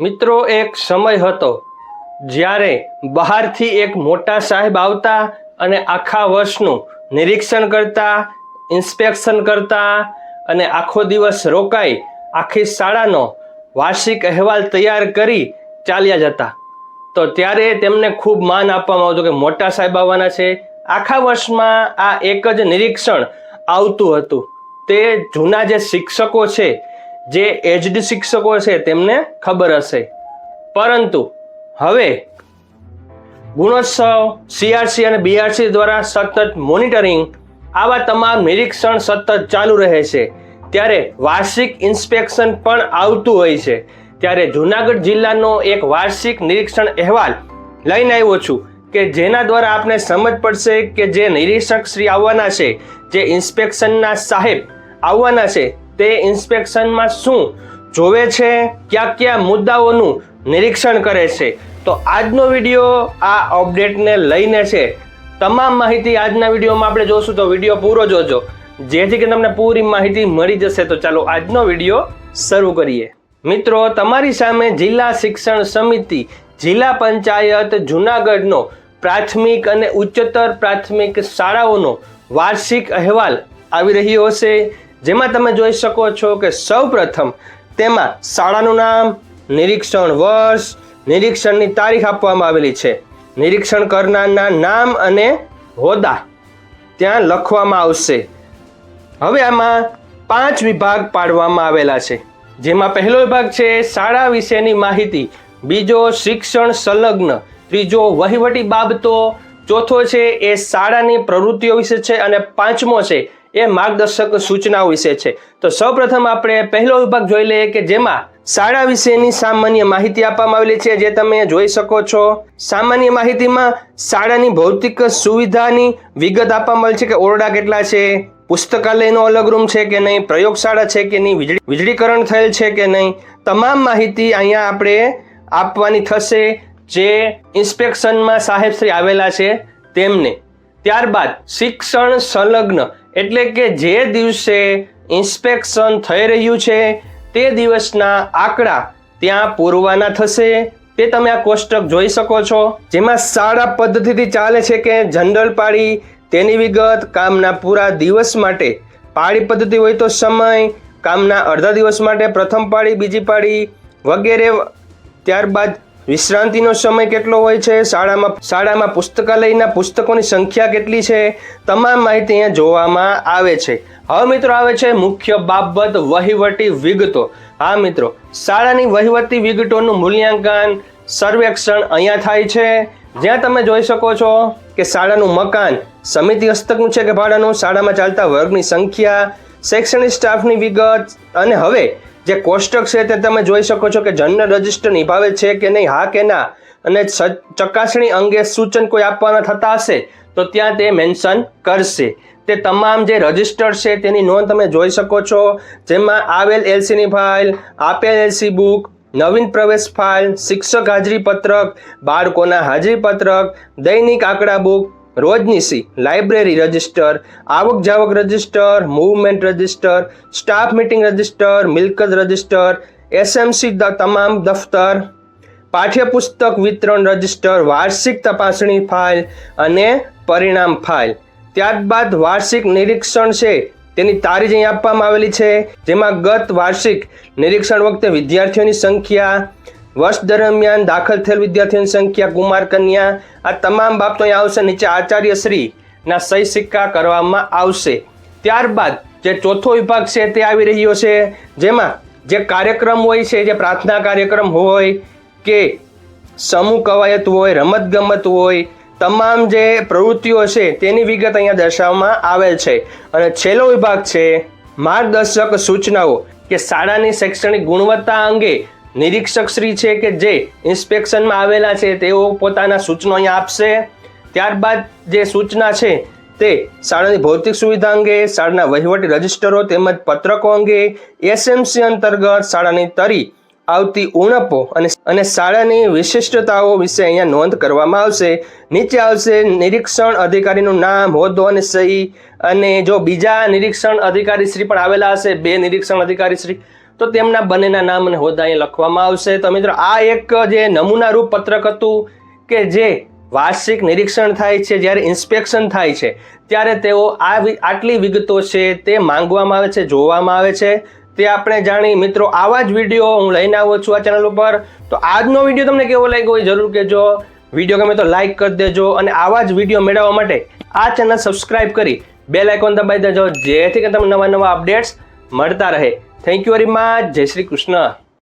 મિત્રો, એક સમય હતો જ્યારે બહારથી એક મોટા સાહેબ આવતા અને આખા વર્ષનું નિરીક્ષણ કરતા, ઇન્સ્પેક્શન કરતા અને આખો દિવસ રોકાઈ આખી શાળાનો વાર્ષિક અહેવાલ તૈયાર કરી ચાલ્યા જતા. તો ત્યારે તેમને ખૂબ માન આપવામાં આવતું કે મોટા સાહેબ આવવાના છે. આખા વર્ષમાં આ એક જ નિરીક્ષણ આવતું હતું. તે જૂના જે શિક્ષકો છે જે એજડ શિક્ષકો છે તેમને ખબર હશે. પરંતુ હવે ગુણોત્સવ, સીઆરસી અને બીઆરસી દ્વારા સતત મોનિટરિંગ આવા તમામ નિરીક્ષણ સતત ચાલુ રહે છે. ત્યારે વાર્ષિક ઇન્સ્પેક્શન પણ આવતું હોય છે. ત્યારે જુનાગઢ જિલ્લાનો એક વાર્ષિક નિરીક્ષણ અહેવાલ લઈને આવ્યો છું કે જેના દ્વારા આપને સમજ પડશે કે જે નિરીક્ષક શ્રી આવવાના છે, જે ઇન્સ્પેક્શનના સાહેબ આવવાના છે તે ઇન્સ્પેક્શનમાં શું જોવે છે, કયા કયા મુદ્દાઓનું નિરીક્ષણ કરે છે? તો આજનો વીડિયો આ અપડેટને લઈને છે. તમામ માહિતી આજના વિડીયોમાં આપણે જોશું, તો વીડિયો પૂરો જોજો. જેથી કે તમને પૂરી માહિતી મળી જશે. તો ચાલો આજનો વીડિયો શરૂ કરીએ. મિત્રો, તમારી સામે જિલ્લા શિક્ષણ સમિતિ, જિલ્લા પંચાયત, જુનાગઢનો પ્રાથમિક અને ઉચ્ચતર પ્રાથમિક શાળાઓનો વાર્ષિક અહેવાલ આવી રહ્યો હશે. જેમાં તમે જોઈ શકો છો કે સૌ પ્રથમ તેમાં શાળાનું નામ, નિરીક્ષણ વર્ષ, નિરીક્ષણની તારીખ આપવામાં આવેલી છે. નિરીક્ષણ કરનારના નામ અને હોદ્દા ત્યાં લખવામાં આવશે. હવે આમાં પાંચ વિભાગ પાડવામાં આવેલા છે. જેમાં પહેલો વિભાગ છે શાળા વિશેની માહિતી, બીજો શિક્ષણ સંલગ્ન, ત્રીજો વહીવટી બાબતો ચોથો છે એ શાળાની પ્રવૃત્તિઓ વિશે છે અને પાંચમો છે એ માર્ગદર્શક સૂચનાઓ વિશે છે. તો સૌપ્રથમ આપણે પહેલો વિભાગ જોઈ લઈએ કે જેમાં શાળા વિશેની સામાન્ય માહિતી આપવામાં આવેલી છે, જે તમે જોઈ શકો છો. સામાન્ય માહિતીમાં શાળાની ભૌતિક સુવિધાની વિગત આપવામાં આવેલી છે કે ઓરડા કેટલા છે, પુસ્તકાલયનો અલગ રૂમ છે કે નહીં, પ્રયોગશાળા છે કે નહીં વીજળી વીજળીકરણ થયેલ છે કે નહીં, તમામ માહિતી અહીંયા આપણે આપવાની થશે. જે ઇન્સ્પેક્શનમાં સાહેબશ્રી આવેલા છે તેમને. ત્યારબાદ શિક્ષણ સંલગ્ન એટલે કે જે દિવસે ઇન્સ્પેક્શન થઈ રહ્યું છે તે દિવસના આંકડા ત્યાં પૂરવાના થશે. તે તમે આ કોષ્ટક જોઈ શકો છો. જેમાં શાળા પદ્ધતિથી ચાલે છે કે જનરલ પાળી, તેની વિગત, કામના પૂરા દિવસ માટે પાળી પદ્ધતિ હોય તો સમય, કામના અડધા દિવસ માટે પ્રથમ પાળી, બીજી પાળી વગેરે. ત્યારબાદ વિશ્રાંતિનો સમય કેટલો હોય છે? શાળામાં શાળામાં પુસ્તકાલયના પુસ્તકોની સંખ્યા કેટલી છે? તમામ માહિતી અહીંયા જોવામાં આવે છે. હવે મિત્રો આવે છે મુખ્ય બાબત, વહીવટી વિગતો. હા મિત્રો, શાળાની વહીવટી વિગતોનું મૂલ્યાંકન, સર્વેક્ષણ અહીંયા થાય છે. જ્યાં તમે જોઈ શકો છો કે શાળાનું મકાન, સમિતિ હસ્તકનું છે કે ભાડાનું? શાળામાં ચાલતા વર્ગની સંખ્યા, શૈક્ષણિક સ્ટાફની વિગત અને હવે જે કોષ્ટક છે તે તમે જોઈ શકો છો કે જનરલ રજિસ્ટર નિભાવે છે કે નહીં, હા કે ના? અને ચકાસણી અંગે સૂચન કોઈ આપવાના થતા હશે, તો ત્યાં તે મેન્શન કરશે. તે તમામ જે રજિસ્ટર છે તેની નોંધ તમે જોઈ શકો છો. જેમાં આવેલ એલસીની ફાઇલ, આપેલ એલસી બુક, નવીન પ્રવેશ ફાઇલ, શિક્ષક હાજરી પત્રક, બાળકોના હાજરી પત્રક, દૈનિક આંકડા બુક રોજનીસી લાઇબ્રેરી રજિસ્ટર આવક જાવક register movement register staff meeting register મિલકત રજિસ્ટર એસએમસી તમામ દફતર, પાઠ્યપુસ્તક વિતરણ રજિસ્ટર વાર્ષિક તપાસણી ફાઇલ અને પરિણામ ફાઇલ ત્યારબાદ વાર્ષિક નિરીક્ષણ છે, તેની તારીખ અહીં આપવામાં આવેલી છે, જેમાં ગત વાર્ષિક નિરીક્ષણ વખતે વિદ્યાર્થીઓની સંખ્યા વર્ષ દરમિયાન દાખલ થયેલ વિદ્યાર્થીઓની સંખ્યા કુમાર કન્યા. આ તમામ બાબતો અહીંયા આવશે નીચે આચાર્ય શ્રીના સહી સિક્કા કરવામાં આવશે. ત્યારબાદ જે ચોથો વિભાગ છે તે આવી રહ્યો છે, જેમાં જે કાર્યક્રમ હોય છે, જે પ્રાર્થના કાર્યક્રમ હોય કે સમૂહ કવાયત હોય, રમતગમત હોય, તમામ જે પ્રવૃત્તિઓ છે તેની વિગત અહીંયા દર્શાવવામાં આવેલ છે. અને છેલ્લો વિભાગ છે, માર્ગદર્શક સૂચનાઓ કે શાળાની શૈક્ષણિક ગુણવત્તા અંગે નિરીક્ષક શ્રી છે કે જે ઇન્સ્પેક્શનમાં આવેલા છે, તેઓ પોતાના સૂચનો અહીંયા આપશે. ત્યારબાદ જે સૂચના છે, તે શાળાની ભૌતિક સુવિધા અંગે, શાળાના વહીવટી રજિસ્ટરો તેમજ પત્રકો અંગે, એસએમસી અંતર્ગત શાળાની તરી આવતી ઉણપો અને અને શાળાની વિશિષ્ટતાઓ વિશે અહીંયા નોંધ કરવામાં આવશે. નીચે આવશે નિરીક્ષણ અધિકારીનું નામ, હોદ્દો અને સહી અને જો બીજા નિરીક્ષણ અધિકારી શ્રી પણ આવેલા હશે, બે નિરીક્ષણ અધિકારી શ્રી તો તેમના બંનેના નામ અને હોદ્દા અહીં લખવામાં આવશે. તો મિત્રો, આ એક જે નમૂનારૂપ પત્રક હતું કે જે વાર્ષિક નિરીક્ષણ થાય છે, જ્યારે ઇન્સ્પેક્શન થાય છે, ત્યારે તેઓ આ આટલી વિગતો છે તે માંગવામાં આવે છે, જોવામાં આવે છે. તે આપણે જાણી, મિત્રો, આવા જ વીડિયો હું લઈને આવું છું આ ચેનલ ઉપર. તો આજનો વીડિયો તમને કેવો લાગ્યો હોય જરૂર કહેજો. વીડિયો ગમે તો લાઈક કરી દેજો અને આવા જ વીડિયો મેળવવા માટે આ ચેનલ સબસ્ક્રાઇબ કરી બેલ આઇકોન દબાવી દેજો, જેથી કે તમને નવા નવા અપડેટ્સ મળતા રહે. થેન્ક યુ વેરી મચ જય શ્રી કૃષ્ણ.